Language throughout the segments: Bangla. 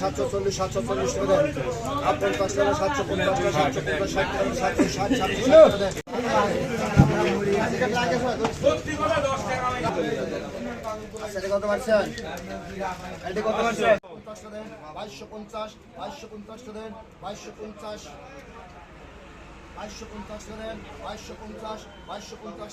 সাতশো চল্লিশ সাতশো চল্লিশ টাকা দেন আর পঞ্চাশ টাকা সাতশো পঞ্চাশ টাকা সাতশো পঞ্চাশ ষাট দেন দেন বাইশশো পঞ্চাশ বাইশশো পঞ্চাশ দেন। বাইশশো পঞ্চাশ বাইশশো পঞ্চাশ দেন। বাইশশো পঞ্চাশ বাইশশো পঞ্চাশ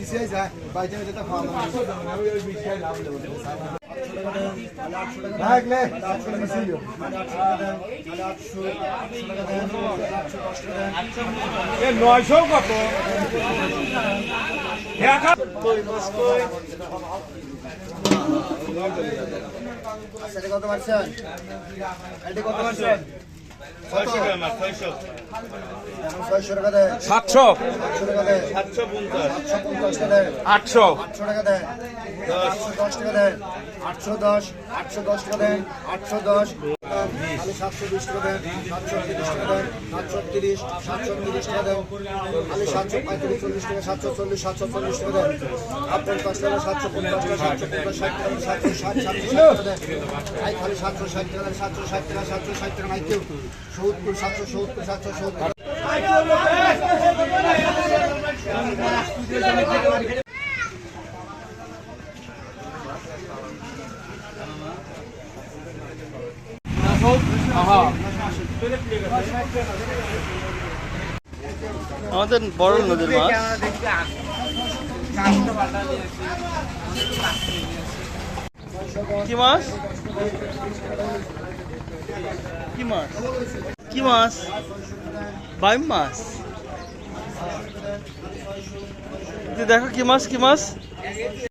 পিছিয়ে যায় বাইরে আটশো টাকা নয়শো কত? আচ্ছা কত পারছেন কত পারছেন সাতশো। আটশো। আটশো পঞ্চাশ টাকা দেন আটশো আটশো টাকা দেন দশ। টাকা দেন আটশো দশ। আটশো দশ। খালি সাতশো বিশ টাকা দেন সাতশো তিরিশ টাকা দেন সাতশো তিরিশ সাতশো তিরিশ টাকা দেন। খালি সাতশো পঁয়ত্রিশ চল্লিশ টাকা সাতশো চল্লিশ সাতশো চল্লিশ টাকা দেন। আর পঞ্চাশ টাকা সাতশো পঞ্চাশ টাকা সাতশো পঞ্চাশ ষাট টাকা সাতশো ষাট সাতশো টাকা দেন। আই খালি সাতশো ষাট টাকা সাতশো ষাট টাকা সাতশো ষাট টাকা নাই কেউ। সত্তর, সাতশো সত্তর সাতশো, সত্তর। আমাদের বড় নদীর মাছ। কি মাছ? কি মাছ? কি মাছ? বাইম মাছ। দেখো কি মাছ কি মাছ?